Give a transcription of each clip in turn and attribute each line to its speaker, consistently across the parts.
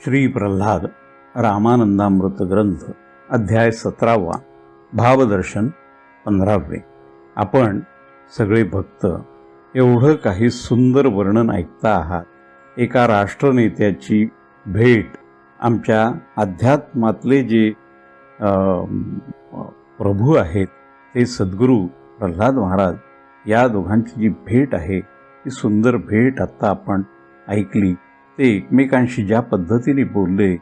Speaker 1: श्री प्रल्हाद रामानंदामृत ग्रंथ अध्याय सतरावा भावदर्शन पंधरावे. आपण सगळे भक्त एवढं काही सुंदर वर्णन ऐकता आहात. एका राष्ट्रनेत्याची भेट आमच्या अध्यात्मातले जे प्रभू आहेत ते सद्गुरू प्रल्हाद महाराज या दोघांची जी भेट आहे ती सुंदर भेट आत्ता आपण ऐकली. ते एकमेकांशी ज्या पद्धतीने बोलले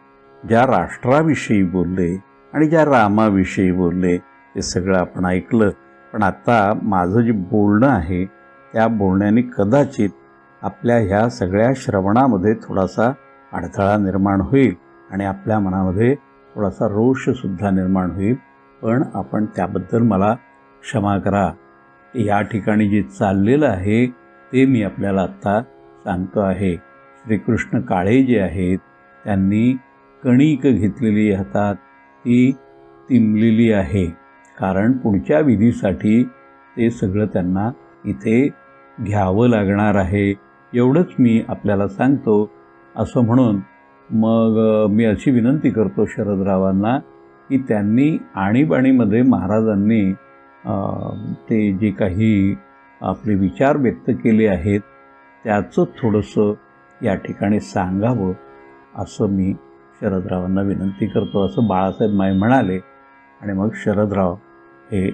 Speaker 1: ज्या राष्ट्राविषयी बोलले आणि ज्या रामाविषयी बोलले ते सगळं आपण ऐकलं. पण आता माझं जे बोलणं आहे त्या बोलण्याने कदाचित आपल्या ह्या सगळ्या श्रवणामध्ये थोडासा अडथळा निर्माण होईल आणि आपल्या मनामध्ये थोडासा रोषसुद्धा निर्माण होईल. पण आपण त्याबद्दल मला क्षमा करा. या ठिकाणी जे चाललेलं आहे ते मी आपल्याला आत्ता सांगतो आहे. श्रीकृष्ण काळे जे आहेत त्यांनी कणिक घेतलेली हातात ती तिमलेली आहे. कारण पुढच्या विधीसाठी ते सगळं त्यांना इथे घ्यावं लागणार आहे. एवढंच मी आपल्याला सांगतो. असं म्हणून मग मी अशी विनंती करतो शरदरावांना की त्यांनी आणीबाणीमध्ये महाराजांनी ते जे काही आपले विचार व्यक्त केले आहेत त्याचं थोडंसं या ठिकाणी सांगावं असं मी शरदरावांना विनंती करतो असं बाळासाहेब माई म्हणाले. आणि मग शरदराव हे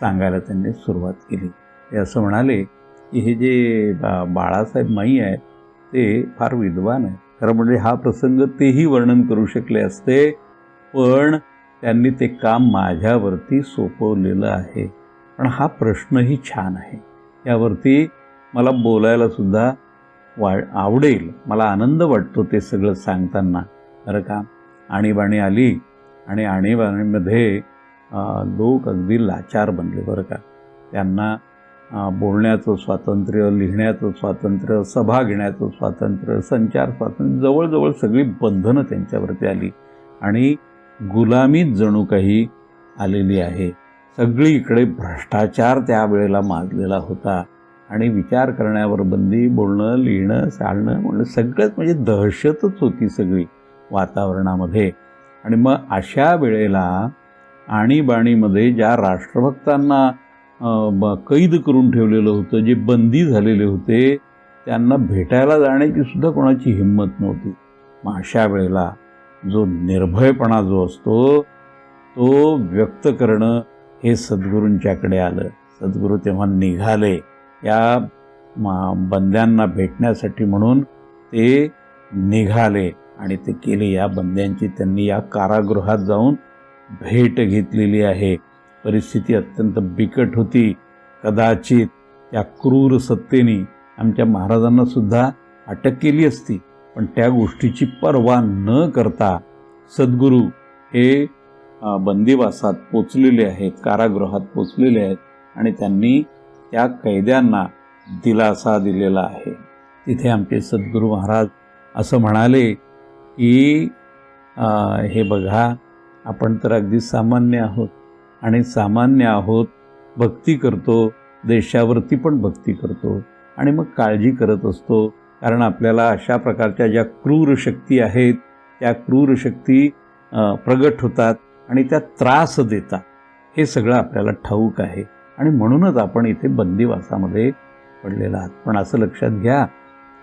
Speaker 1: सांगायला त्यांनी सुरुवात केली. ते असं म्हणाले की हे जे बा बाळासाहेब माई आहेत ते फार विद्वान आहेत. खरं म्हणजे हा प्रसंग तेही वर्णन करू शकले असते पण त्यांनी ते काम माझ्यावरती सोपवलेलं आहे. पण हा प्रश्नही छान आहे. यावरती मला बोलायला सुद्धा वा आवडेल. मला आनंद वाटतो ते सगळं सांगताना. बरं का? आणीबाणी आली आणि आणीबाणीमध्ये लोक अगदी लाचार बनले. बरं का? त्यांना बोलण्याचं स्वातंत्र्य लिहिण्याचं स्वातंत्र्य सभा घेण्याचं स्वातंत्र्य संचार स्वातंत्र्य जवळजवळ सगळी बंधनं त्यांच्यावरती आली. आणि गुलामीत जणू काही आलेली आहे. सगळीकडे भ्रष्टाचार त्यावेळेला माजलेला होता. आणि विचार करण्यावर बंदी बोलणं लिहिणं चालणं म्हणणं सगळंच म्हणजे दहशतच होती सगळी वातावरणामध्ये. आणि मग अशा वेळेला आणीबाणीमध्ये ज्या राष्ट्रभक्तांना ब- कैद करून ठेवलेलं होतं जे बंदी झालेले होते त्यांना भेटायला जाण्याची सुद्धा कोणाची हिंमत नव्हती. मग अशा वेळेला जो निर्भयपणा जो असतो तो व्यक्त करणं हे सद्गुरूंच्याकडे आलं. सद्गुरू तेव्हा निघाले. या मा- बंद्यांना भेटण्यासाठी म्हणून ते निघाले आणि ते केले. या बंद्यांची त्यांनी या कारागृहात जाऊन भेट घेतलेली आहे. परिस्थिती अत्यंत बिकट होती. कदाचित त्या क्रूर सत्तेने आमच्या महाराजांना सुद्धा अटक केली असती. पण त्या गोष्टीची पर्वा न करता सद्गुरू हे बंदिवासात पोचलेले आहेत कारागृहात पोचलेले आहेत आणि त्यांनी त्या कैद्यांना दिलासा दिलेला आहे. तिथे आमचे सद्गुरू महाराज असं म्हणाले की हे बघा आपण तर अगदी सामान्य आहोत आणि सामान्य आहोत भक्ती करतो देशावरती पण भक्ती करतो आणि मग काळजी करत असतो. कारण आपल्याला अशा प्रकारच्या ज्या क्रूर शक्ती आहेत त्या क्रूर शक्ती प्रगट होतात आणि त्या त्रास देतात. हे सगळं आपल्याला ठाऊक आहे. आणि म्हणूनच आपण इथे बंदिवासामध्ये पडलेला आहात. पण असं लक्षात घ्या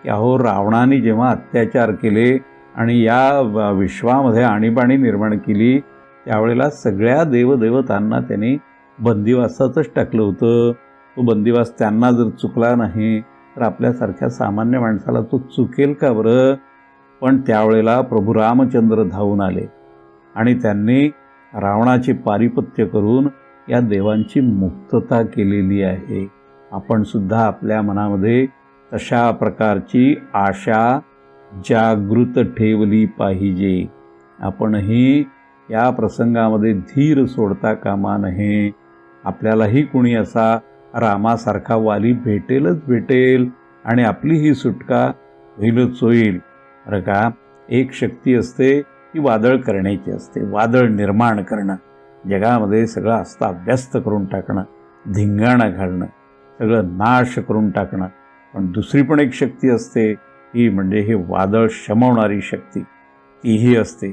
Speaker 1: की अहो रावणाने जेव्हा अत्याचार केले आणि या विश्वामध्ये आणीबाणी निर्माण केली त्यावेळेला सगळ्या देवदेवतांना त्यांनी बंदिवासातच टाकलं होतं. तो बंदिवास त्यांना जर चुकला नाही तर आपल्यासारख्या सामान्य माणसाला तो चुकेल का बरं? पण त्यावेळेला प्रभू रामचंद्र धावून आले आणि त्यांनी रावणाचे पारिपत्य करून या देवांची मुक्तता केलेली आहे. आपण सुद्धा आपल्या मनामध्ये तशा प्रकारची आशा जागृत ठेवली पाहिजे. आपणही या प्रसंगामध्ये धीर सोडता कामा नये. आपल्यालाही कुणी असा रामासारखा वाली भेटेलच भेटेल आणि आपली ही सुटका होईलच होईल. बरं का? एक शक्ती असते ती वादळ करण्याची असते. वादळ निर्माण करणं. जगामध्ये सगळं अस्ताव्यस्त करून टाकणं धिंगाणं घालणं सगळं नाश करून टाकणं. पण दुसरी पण एक शक्ती असते ही म्हणजे हे वादळ शमवणारी शक्ती. तीही असते.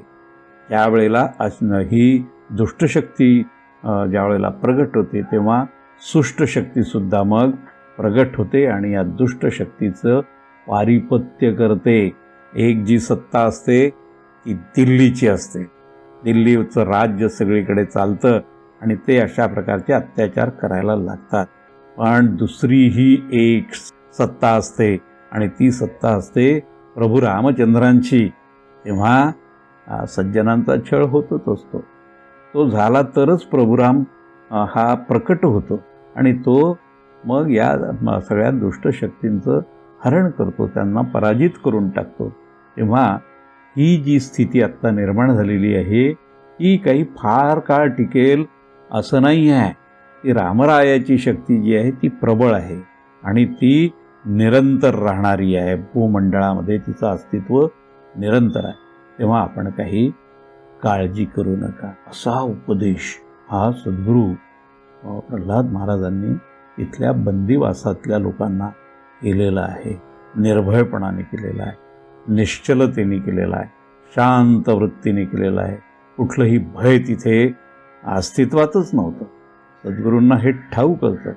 Speaker 1: त्यावेळेला असणं ही दुष्टशक्ती ज्यावेळेला प्रगट होते तेव्हा सुष्टशक्तीसुद्धा मग प्रगट होते आणि या दुष्टशक्तीचं पारिपत्य करते. एक जी सत्ता असते ती दिल्लीची असते. दिल्लीचं राज्य सगळीकडे चालतं आणि ते अशा प्रकारचे अत्याचार करायला लागतात. पण दुसरी ही एक सत्ता असते आणि ती सत्ता असते प्रभू रामचंद्रांची. तेव्हा सज्जनांचा छळ होतच असतो. तो झाला तरच प्रभुराम हा प्रकट होतो आणि तो मग या सगळ्या दुष्ट शक्तींचं हरण करतो त्यांना पराजित करून टाकतो. तेव्हा ही जी स्थिती आत्ता निर्माण झालेली आहे ही काही फार काळ टिकेल असं नाही आहे. ती रामरायाची शक्ती जी आहे ती प्रबळ आहे आणि ती निरंतर राहणारी आहे. भूमंडळामध्ये तिचं अस्तित्व निरंतर आहे. तेव्हा आपण काही काळजी करू नका. असा उपदेश हा सद्गुरू प्रल्हाद महाराजांनी इथल्या बंदिवासातल्या लोकांना केलेला आहे. निर्भयपणाने केलेला आहे. निश्चलतेने केलेला आहे शांत वृत्तीने केलेला आहे. कुठलंही भय तिथे अस्तित्वातच नव्हतं. सद्गुरूंना हे ठाऊक असतं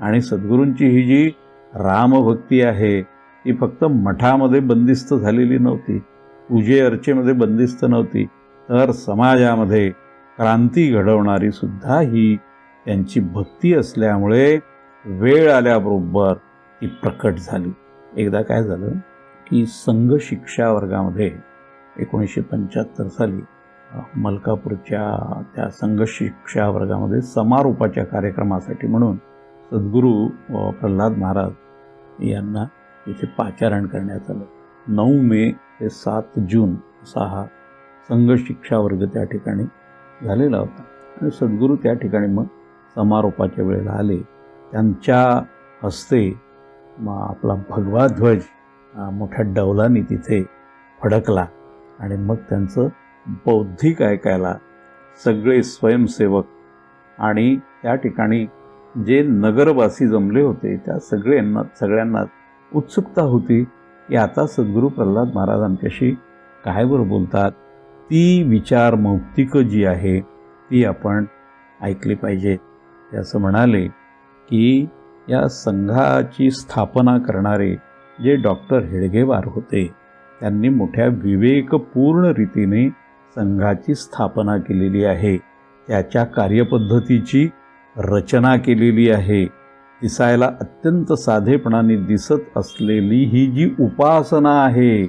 Speaker 1: आणि सद्गुरूंची ही जी रामभक्ती आहे ती फक्त मठामध्ये बंदिस्त झालेली नव्हती. पूजे अर्चेमध्ये बंदिस्त नव्हती. तर समाजामध्ये क्रांती घडवणारी सुद्धा ही त्यांची भक्ती असल्यामुळे वेळ आल्याबरोबर ती प्रकट झाली. एकदा काय झालं? की संघ शिक्षा वर्गामध्ये एकोणीसशे पंच्याहत्तर साली मलकापूरच्या त्या संघ शिक्षा वर्गामध्ये समारोपाच्या कार्यक्रमासाठी म्हणून सद्गुरू प्रल्हाद महाराज यांना इथे पाचारण करण्यात आलं. नऊ मे ते सात जून असा हा संघ शिक्षा वर्ग त्या ठिकाणी झालेला होता. आणि सद्गुरू त्या ठिकाणी मग समारोपाच्या वेळेला आले. त्यांच्या हस्ते मग आपला भगवा ध्वज मोठ्या डौलानी तिथे फडकला आणि मग त्यांचं बौद्धिक ऐकायला सगळे स्वयंसेवक आणि त्या ठिकाणी जे नगरवासी जमले होते त्या सगळ्यांना सगळ्यांना उत्सुकता होती की आता सद्गुरू प्रल्हाद महाराज आमच्याशी काय बरं बोलतात. ती विचार मौक्तिक जी आहे ती आपण ऐकली पाहिजे. ते असं म्हणाले की या संघाची स्थापना करणारे जे डॉक्टर हेडगेवार होते त्यांनी मोठ्या विवेकपूर्ण रीतीने संघाची स्थापना केलेली आहे. त्याच्या कार्यपद्धतीची रचना केलेली आहे. दिसायला अत्यंत साधेपणाने दिसत असलेली ही जी उपासना आहे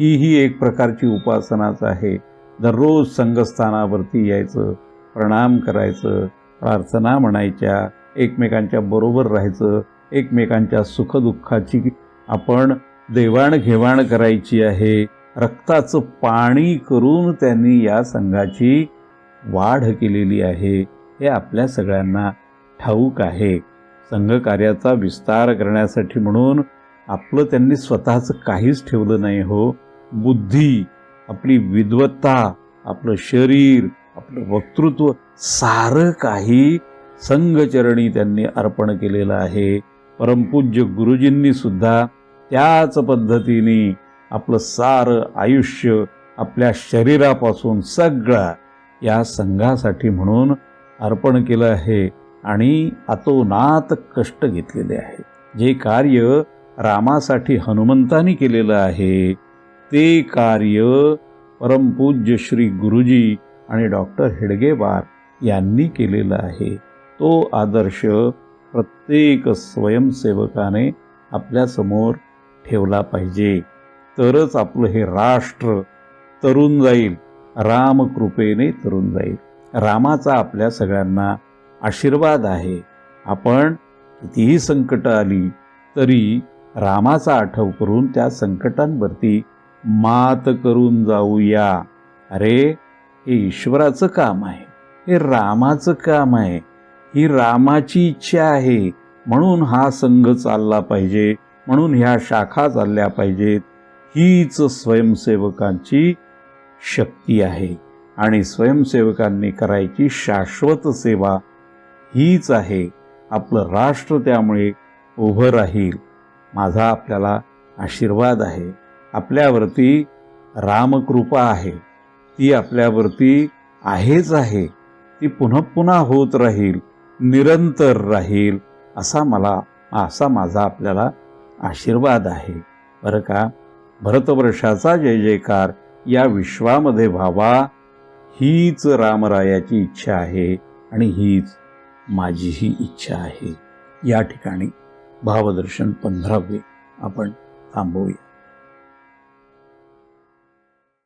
Speaker 1: ही ही एक प्रकारची उपासनाच आहे. दररोज संघस्थानावरती यायचं प्रणाम करायचं प्रार्थना म्हणायच्या एकमेकांच्या बरोबर राहायचं एकमेकांच्या सुखदुःखाची आपण देवाणघेवाण करायची आहे. रक्ताचं पाणी करून त्यांनी या संघाची वाढ केलेली आहे. हे आपल्या सगळ्यांना ठाऊक आहे. संघकार्याचा विस्तार करण्यासाठी म्हणून आपलं त्यांनी स्वतःचं काहीच ठेवलं नाही हो. बुद्धी आपली विद्वत्ता आपलं शरीर आपलं वक्तृत्व सारं काही संघचरणी त्यांनी अर्पण केलेलं आहे. परमपूज्य गुरुजींनी सुद्धा त्याच पद्धतीने आपलं सारं आयुष्य आपल्या शरीरापासून सगळा या संघासाठी म्हणून अर्पण केलं आहे आणि अतोनात कष्ट घेतलेले आहे. जे कार्य रामासाठी हनुमंतानी केलेलं आहे ते कार्य परमपूज्य श्री गुरुजी आणि डॉक्टर हेडगेवार यांनी केलेलं आहे. तो आदर्श प्रत्येक स्वयंसेवकाने आपल्यासमोर ठेवला पाहिजे. तरच आपलं हे राष्ट्र तरुण जाईल. रामकृपेने तरुण जाईल. रामाचा आपल्या सगळ्यांना आशीर्वाद आहे. आपण कितीही संकटं आली तरी रामाचा आठव करून त्या संकटांवरती मात करून जाऊया. अरे हे ईश्वराचं काम आहे. हे रामाचं काम आहे. ही रामाची इच्छा आहे. म्हणून हा संघ चालला पाहिजे. म्हणून ह्या शाखा चालल्या पाहिजेत. हीच स्वयंसेवकांची शक्ती आहे. आणि स्वयंसेवकांनी करायची शाश्वत सेवा हीच आहे. आपलं राष्ट्र त्यामुळे उभं राहील. माझा आपल्याला आशीर्वाद आहे. आपल्यावरती रामकृपा आहे. ती आपल्यावरती आहेच आहे. ती पुन्हा पुन्हा होत राहील. निरंतर राहील असा मला असा माझा आपल्याला आशीर्वाद आहे. बरं का? भरतवर्षाचा जय जयकार. या विश्वामध्ये व्हावा. हीच रामरायाची इच्छा आहे आणि हीच माझीही इच्छा आहे. या ठिकाणी भावदर्शन पंधरावे आपण थांबवूया.